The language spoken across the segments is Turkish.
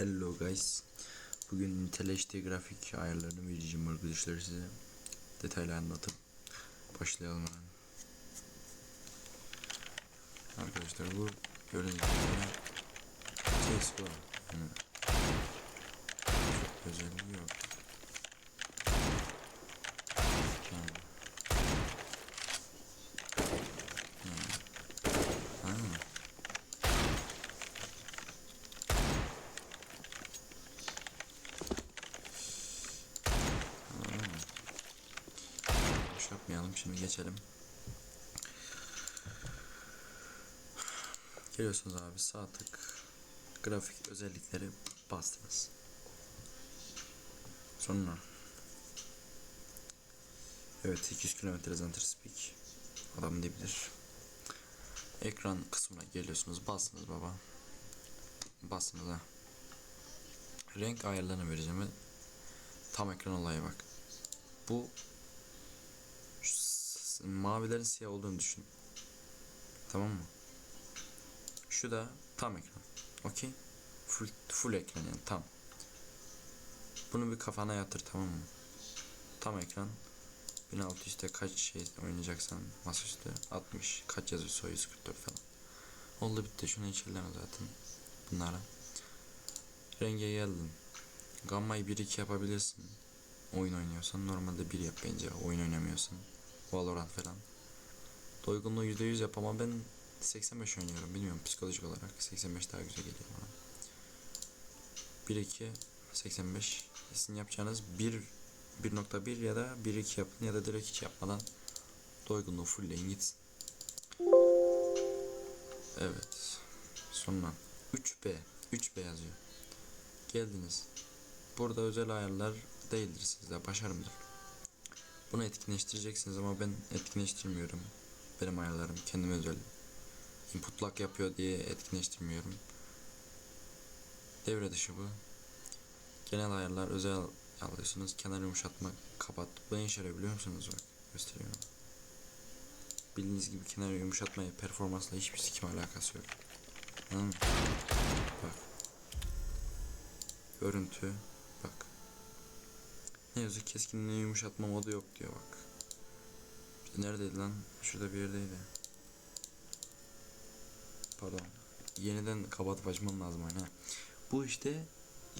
Hello guys. Bugün HD grafik ayarlarını vereceğim arkadaşlar size. Detaylı anlatıp başlayalım hemen. Arkadaşlar bu gördüğünüz gibi var. Yani çok özelliği yok. Yani. Yani. Anladın mı? Boş yapmayalım şimdi geçelim. Geliyorsunuz abi sağ tık grafik özellikleri bastınız. Sonra Evet 200 km center speak adam diyebilir. Ekran kısmına geliyorsunuz bastınız baba. Bastınız ha. Renk ayarlarını vereceğim ve tam ekran olaya bak. Bu mavilerin siyah olduğunu düşün. Tamam mı? Şu da tam ekran. Okey? Full, full ekran yani tam. Bunu bir kafana yatır tamam mı? Tam ekran. 1600'te kaç şey oynayacaksan masaüstü 60 kaç yazıyorsa o 144 falan. Oldu bitti şunu hiç elleme zaten bunlara. Renge geldin. Gamma'yı 1-2 yapabilirsin. Oyun oynuyorsan normalde 1 yap bence oyun oynamıyorsan. Valorant falan. Doygunluğu %100 yap ama ben 85 oynuyorum bilmiyorum psikolojik olarak 85 daha güzel geliyor bana. 1-2 85 sizin yapacağınız 1 1.1 ya da 1.2 yapın ya da direkt hiç yapmadan doygunluğu fullleyin gitsin. Evet. Sonra 3B 3B yazıyor. Geldiniz. Burada özel ayarlar değildir sizde başarımdır. Bunu etkinleştireceksiniz ama ben etkinleştirmiyorum. Benim ayarlarım kendime özel. Input lock yapıyor diye etkinleştirmiyorum. Devre dışı bu. Genel ayarlar özel alıyorsunuz. Kenar yumuşatma kapat. Bu ne işe biliyor musunuz? Bak gösteriyorum. Bildiğiniz gibi kenar yumuşatmaya performansla hiçbir sikim alakası yok. Anladın mı? Bak. Görüntü. Bak. Ne yazık keskinliği yumuşatma modu yok diyor bak. Neredeydi lan? Şurada bir yerdeydi. Pardon. Yeniden kapatıp açmam lazım hani. Bu işte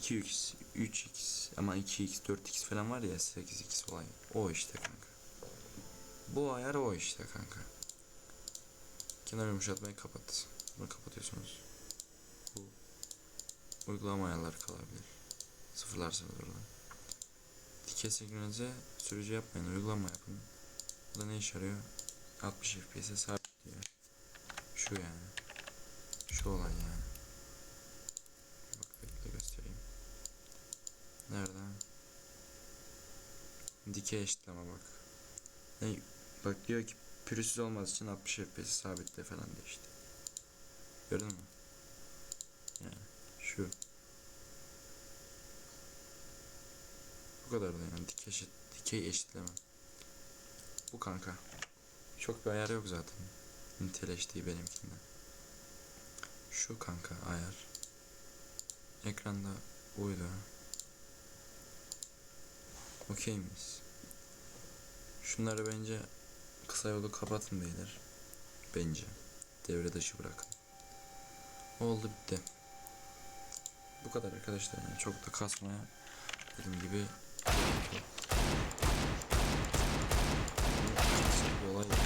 2x, 3x ama 2x, 4x falan var ya 8x olay. O işte kanka. Bu ayar o işte kanka. Kenar yumuşatmayı kapat. Bunu kapatıyorsunuz. Bu uygulama ayarları kalabilir. Sıfırlarsınız oradan. Dikey senkronize sürücü yapmayın. Uygulama yapın. Bu da ne işe yarıyor? 60 FPS'e sabitliyor. Şu yani. Şu olay yani. Bak bekle göstereyim. Nerede? Dikey eşitleme bak. Ne? Bak diyor ki pürüzsüz olmaz için 60 FPS sabitle falan diyor işte. Gördün mü? Yani şu. Bu kadar da yani dikey, eşit, dikey eşitleme. Bu kanka. Çok bir ayar yok zaten. Intel HD benimkinde. Şu kanka ayar. Ekranda buydu. Okey miyiz? Şunları bence kısa yolu kapatın beyler. Bence. Devre dışı bırakın. Oldu bitti. Bu kadar arkadaşlar yani çok da kasmaya dediğim gibi bir olay yok.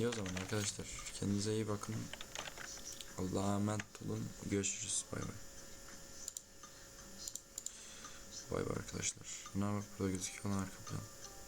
İyi o zaman arkadaşlar. Kendinize iyi bakın. Allah'a emanet olun. Görüşürüz. Bay bay. Bay bay arkadaşlar. Ne bak burada gözüküyor lan arka plan.